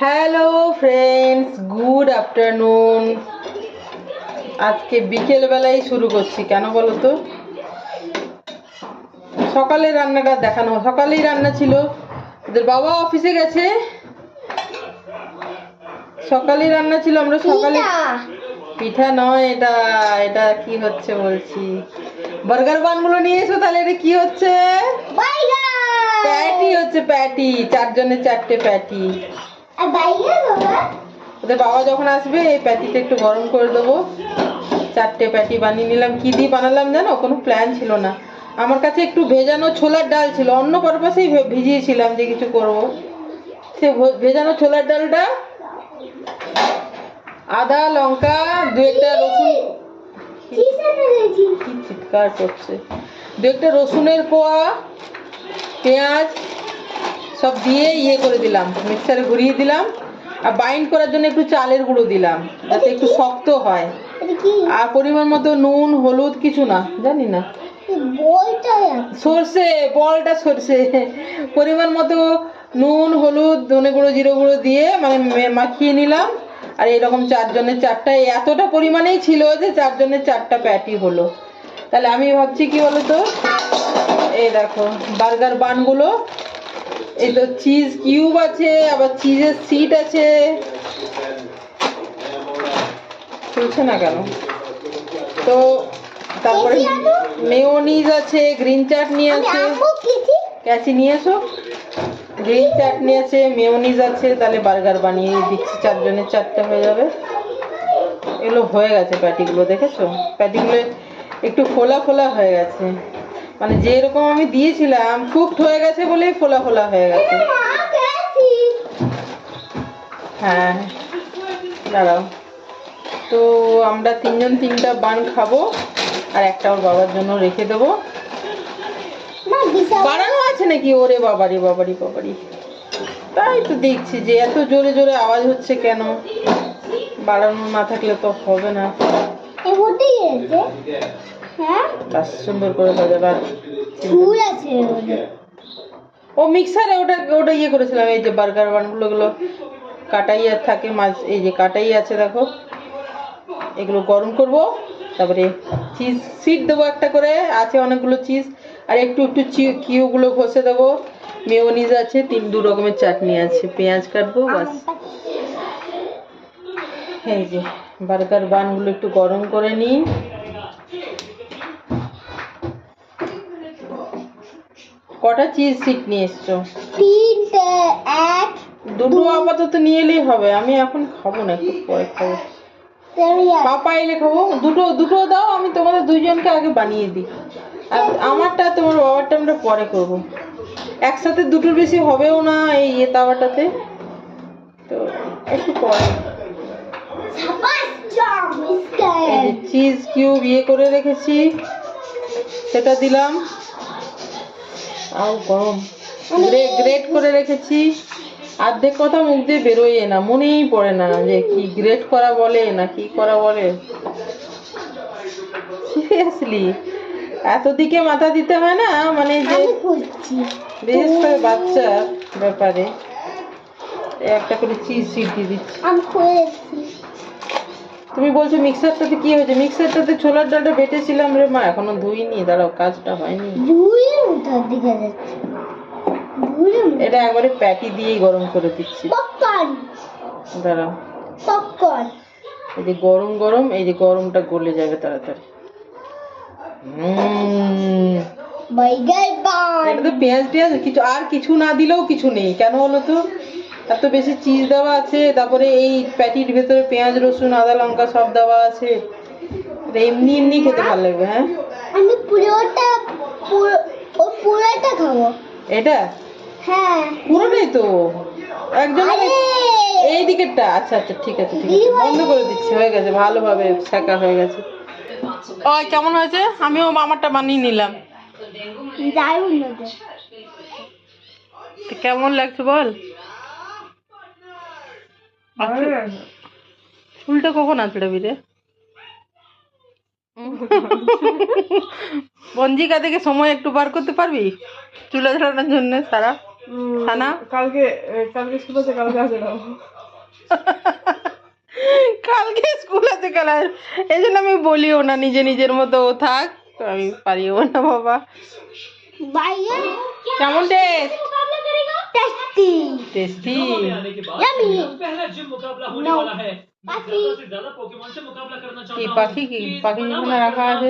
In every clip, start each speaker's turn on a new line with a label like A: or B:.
A: Hello friends good afternoon আজকে বিকেল বেলায় শুরু করছি কেন বলো তো? সকালে রান্নাটা দেখানো সকালেই রান্না ছিল। ওদের বাবা অফিসে গেছে। সকালেই রান্না ছিল আমরা সকালে পিঠা। নয় এটা এটা কি হচ্ছে বলছি। বার্গার বানগুলো নিয়ে এসো তাহলে এটা কি হচ্ছে? প্যাটি হচ্ছে প্যাটি চারজনের চারটে প্যাটি। ওদের বাবা যখন আসবে এই প্যাটিটা একটু গরম করে দেবো। চারটে প্যাটি বানিয়ে নিলাম। কি দিয়ে বানালাম জানো? কোনো প্ল্যান ছিল না। আমার কাছে একটু ভেজানো ছোলার ডাল ছিল। অন্য পারপাসেই ভিজিয়েছিলাম যে কিছু করব। সে ভেজানো ছোলার ডালটা আদা লঙ্কা দু একটা রসুন কি চিৎকার করছে। দু একটা রসুনের কোয়া পেঁয়াজ সব দিয়ে ইয়ে করে দিলাম মিক্সারে ঘুরিয়ে দিলাম আর বাইন্ড করার জন্য একটু চালের গুঁড়ো দিলাম যাতে একটু শক্ত হয়। আর পরিমাণ মতো নুন হলুদ কিছু না জানি না। সর্ষে বলটা সর্ষে। পরিমাণ মতো নুন হলুদ ধনে গুঁড়ো জিরে গুঁড়ো দিয়ে মানে মাখিয়ে নিলাম। আর এরকম চারজনের চারটা এতটা পরিমাণেই ছিল যে চারজনের চারটা প্যাটি হলো। তাহলে আমি ভাবছি কি বলতো? এই দেখো বার্গার বানগুলো এই তো চিজ কিউব আছে আবার চিজের সিট আছে। চলছে না কেন? তো তারপরে মেয়োনিজ আছে গ্রিন চাটনি আছে। ক্যাচি নিয়ে এসো। গ্রিন চাটনি আছে মেয়োনিজ আছে তাহলে বার্গার বানিয়ে দিচ্ছি চারজনের চারটে হয়ে যাবে। এগুলো হয়ে গেছে প্যাটিগুলো দেখেছ? প্যাটিগুলো একটু ফোলা ফোলা হয়ে গেছে। মানে যেরকম আমি দিয়েছিলাম কুকড হয়ে গেছে বলেই ফোলা ফোলা হয়ে গেছে। হ্যাঁ দাঁড়াও। তো আমরা তিনজন তিনটা বান খাব আর একটা ওর বাবার জন্য রেখে দেবো। বাড়ানো আছে নাকি? ওরে বাবারি বাবারি বাবারি। তাই তো দেখছি যে এত জোরে জোরে আওয়াজ হচ্ছে কেন? বাড়ানো না থাকলে তো হবে না। কাজ সুন্দর করে বাজাবে আর ও মিক্সারে ওটা ওটা ইয়ে করেছিলাম এই যে বার্গার বানগুলো গুলো কাটাই আর থাকে মাছ এই যে কাটাই আছে দেখো। এগুলো গরম করব তারপরে চিজ সিট দেবো একটা করে আছে অনেকগুলো চিজ আর একটু একটু কিউগুলো ঘষে দেবো। মেয়োনিজ আছে তিন দু রকমের চাটনি আছে পেঁয়াজ কাটবো বাস। এই যে বার্গার বানগুলো একটু গরম করে নিই। কটা চিজ সিট নিয়ে এসছো?
B: তিনটে এক
A: দুটো আপাতত নিয়ে এলেই হবে আমি এখন খাব না একটু পরে খাব। পাপা এলে খাব দুটো দুটো দাও আমি তোমাদের দুইজনকে আগে বানিয়ে দিই। আর আমারটা তোমার বাবারটা আমরা পরে করব। একসাথে দুটোর বেশি হবেও না এই ইয়ে তাওয়াটাতে। তো একটু পরে। চিজ কিউব ইয়ে করে রেখেছি সেটা দিলাম। আও গরম। গ্রেট করে রেখেছি অর্ধেক কথা মুখ দিয়ে বেরোয় না মনেই পড়ে না যে কি গ্রেট করা বলে না কি করা বলে। সিরিয়াসলি এত দিকে মাথা দিতে হয় না? মানে যে বিশেষ করে বাচ্চার ব্যাপারে। একটা করে চিজ সিট দিয়ে দিচ্ছি তুমি বলছো মিক্সারটাতে কি হয়েছে? মিক্সারটাতে ছোলার ডালটা বেটেছিলাম রে মা এখনও ধুইনি। দাঁড়াও কাজটা হয়নি। এটা একবারে প্যাটি দিয়েই গরম করে দিচ্ছি। দাঁড়াও। এই যে গরম গরম এই যে গরমটা গলে যাবে তাড়াতাড়ি। এটা তো পেঁয়াজ টেঁয়াজ কিছু আর কিছু না দিলেও কিছু নেই। কেন বলো তো? এত বেশি চিজ দেওয়া আছে তারপরে এই প্যাটির ভেতরে পেঁয়াজ রসুন আদা লঙ্কা সব দেওয়া আছে। এমনি এমনি খেতে ভালো লাগবে হ্যাঁ?
B: আমি পুরোটা পুরো ও পুরোটা খাব।
A: এটা?
B: হ্যাঁ।
A: পুরোটাই তো? একজন এই দিকেরটা? আচ্ছা আচ্ছা ঠিক আছে ঠিক আছে। বন্ধ করে দিচ্ছি হয়ে গেছে ভালোভাবে শেখা হয়ে গেছে। ও কেমন হয়েছে? আমিও আমারটা বানিয়ে নিলাম। কেমন লাগছে বল? চুলটা কখন আঁচড়াবি রে পঞ্জিকা থেকে সময় একটু বার করতে পারবি? চুলে ধরানোর জন্য সারা। ছানা
C: কালকে কালকে স্কুল আছে কালকে আসে
A: কালকে স্কুল আছে কাল এই জন্য আমি বলিও না নিজে নিজের মতো ও থাক। আমি পারিও না বাবা। কেমন taste?
B: Tasty
A: tasty
B: yummy no
A: কি পাখি কি পাখি যেখানে রাখা আছে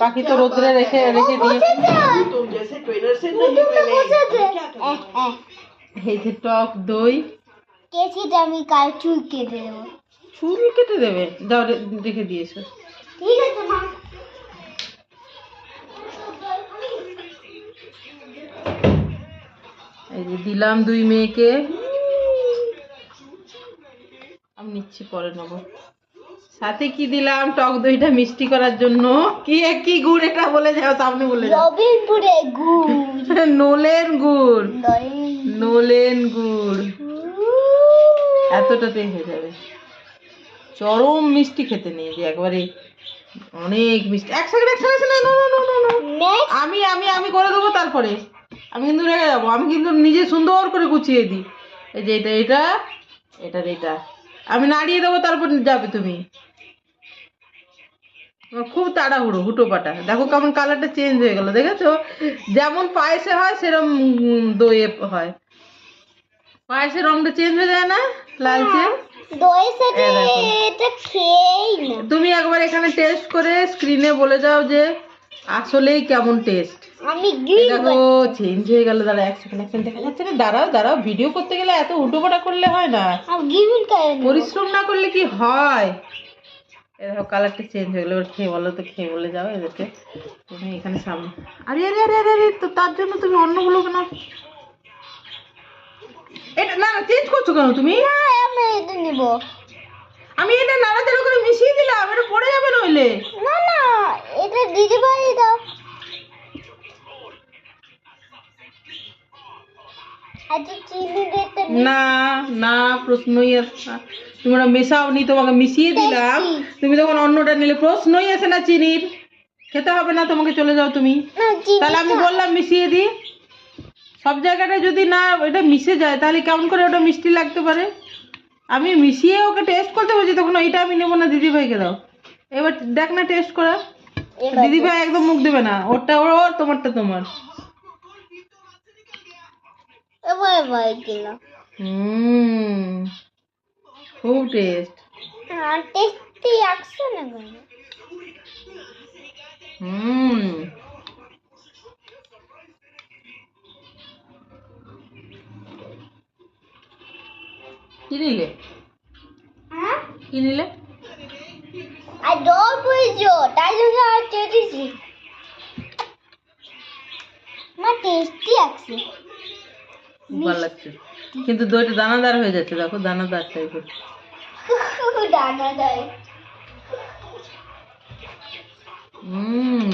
A: পাখি তো রোদ্রে রেখে রেখে দিয়ে এই যে টক দই
B: কেসিটা আমি কাল চুল কেটে দেবো
A: চুল কেটে দেবে যাও রে- রেখে দিয়েছ
B: ঠিক আছে
A: এই যে দিলাম দুই মেয়েকে। আমি নিচ্ছি পরে নেব। সাথে কি দিলাম? টক দইটা মিষ্টি করার জন্য। কি কি গুড় এটা বলে যাও সামনে বলে যাও
B: রবিনপুরে গুড়
A: নোলেন গুড়। নোলেন গুড়। এতটাতেই হয়ে যাবে। চরম মিষ্টি খেতে নেই যে একবারে অনেক মিষ্টি। এক সেকেন্ড এক second no no no no. আমি আমি আমি করে দেবো তারপরে। আমি কিন্তু রেখে যাব আমি কিন্তু নিজে সুন্দর করে গুছিয়ে দিই। এই যে এটা এটা এটার এটা। আমি নাড়িয়ে দেবো তারপর যাবে তুমি। আমার খুব তাড়াহুড়ো হুটো পাটা। দেখো কেমন কালারটা চেঞ্জ হয়ে গেল দেখেছ? যেমন পায়েসে হয় সেরকম দইয়ে হয়। পায়েসের রংটা চেঞ্জ হয়ে যায় না? লালচে।
B: এটা
A: তুমি একবার এখানে টেস্ট করে স্ক্রিনে বলে যাও যে আসলেই কেমন টেস্ট
B: আমি
A: দেখো চেঞ্জ হয়ে গেল দাঁড়া এক সেকেন্ড এক সেকেন্ড দেখা যাচ্ছে না? দাঁড়াও দাঁড়াও ভিডিও করতে গেলে এত উটোপাটা করলে হয় না। পরিশ্রম না করলে কি হয়? এ দেখো কালারটা চেঞ্জ হয়ে গেলো এবার খেয়ে বলো তো খেয়ে বলে যাও এদেরকে। তুমি এখানে সামনে। আরে আরে আরে আরে আরে তো তার জন্য তুমি অন্যগুলো কেন এটা না না চেঞ্জ করছ কেন তুমি?
B: আমি এটা নিব।
A: আমি এটা নাড়াচাড়া করে মিশিয়ে দিলাম এটা পড়ে যাবে নইলে।
B: না না এটা দিদি ভাই দাও। আচ্ছা চিনি দিতে
A: না না প্রশ্নই আসে না। তোমরা মেশাওনি তোমাকে মিশিয়ে দিলাম। তুমি তখন অন্যটা নিলে প্রশ্নই আসে না চিনির। খেতে হবে না তোমাকে চলে যাও তুমি। তাহলে আমি বললাম মিশিয়ে দিই। সব জায়গাটায় যদি না এটা মিশে যায় তাহলে কেমন করে ওটা মিষ্টি লাগতে পারে? আমি মিশিয়ে ওকে টেস্ট করতে বলছি তখন ওইটা আমি নেব না দিদি ভাইকে দাও। এবার দেখ না টেস্ট করা। দিদিভাই একদম মুখ দেবে না ওরটা ওর ওর, তোমারটা তোমার। হুম খুব টেস্ট
B: হ্যাঁ টেস্টি
A: হুম। কি নিলে?
B: হ্যাঁ?
A: কি নিলে?
B: আর পড়েছো তাই জন্য আর চেটেছি মা টেস্টি আছে।
A: ভালো লাগছে। কিন্তু দইটা দানাদার হয়ে যাচ্ছে দেখো দানাদার টাইপের হুম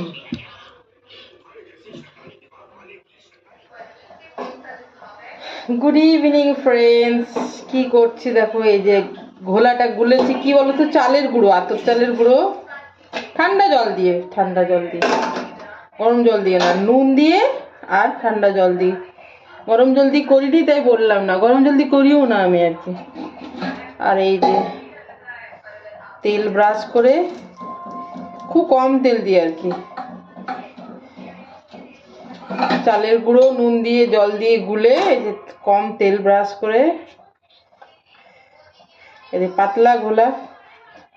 A: গুড ইভিনিং ফ্রেন্ডস কি করছি দেখো, এই যে ঘোলাটা গুলেছি, কি বলতো, চালের গুঁড়ো, আতর চালের গুঁড়ো। ঠান্ডা জল দিয়ে, ঠান্ডা জল দিয়ে। গরম জল দিয়ে না, নুন দিয়ে আর ঠান্ডা জল দিয়ে। গরম জল দিয়ে করিনি, তাই বললাম না। গরম জল দিয়ে করিও না আমি আর কি। আর এই যে তেল ব্রাশ করে, খুব কম তেল দিয়ে আর কি। চালের গুঁড়ো, নুন দিয়ে, জল দিয়ে গুলে কম তেল ব্রাশ করে এই পাতলা ঘোলা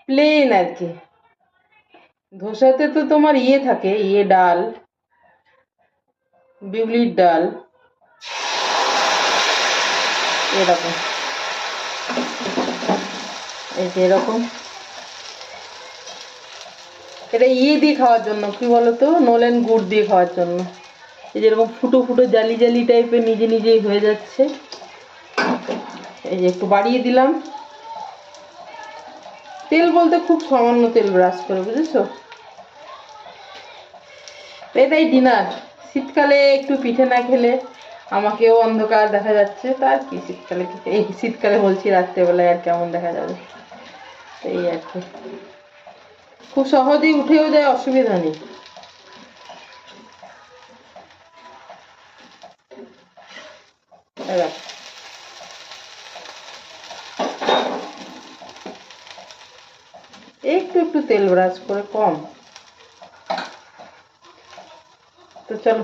A: প্লেন আর কি। ধোসাতে তো তোমার ইয়ে থাকে ইয়ে ডাল, বিউলির ডাল, এরকম। এই যে এরকম। এটা ইয়ে দিয়ে খাওয়ার জন্য, কি বলতো? নলেন গুড় দিয়ে খাওয়ার জন্য। এই যেরকম ফুটো ফুটো জালি জালি টাইপের নিজে নিজেই হয়ে যাচ্ছে। এই যে একটু বাড়িয়ে দিলাম। তেল বলতে খুব সামান্য তেল ব্রাশ করে, বুঝেছ? এটাই ডিনার শীতকালে একটু পিঠে না খেলে আমাকেও অন্ধকার দেখা যাচ্ছে তার কি শীতকালে এই শীতকালে বলছি রাত্রেবেলায় আর কেমন দেখা যাবে? এই আর কি। খুব সহজেই উঠেও যায়, অসুবিধা নেই। এই একটু একটু তেল ব্রাশ করে কম। তো চলো।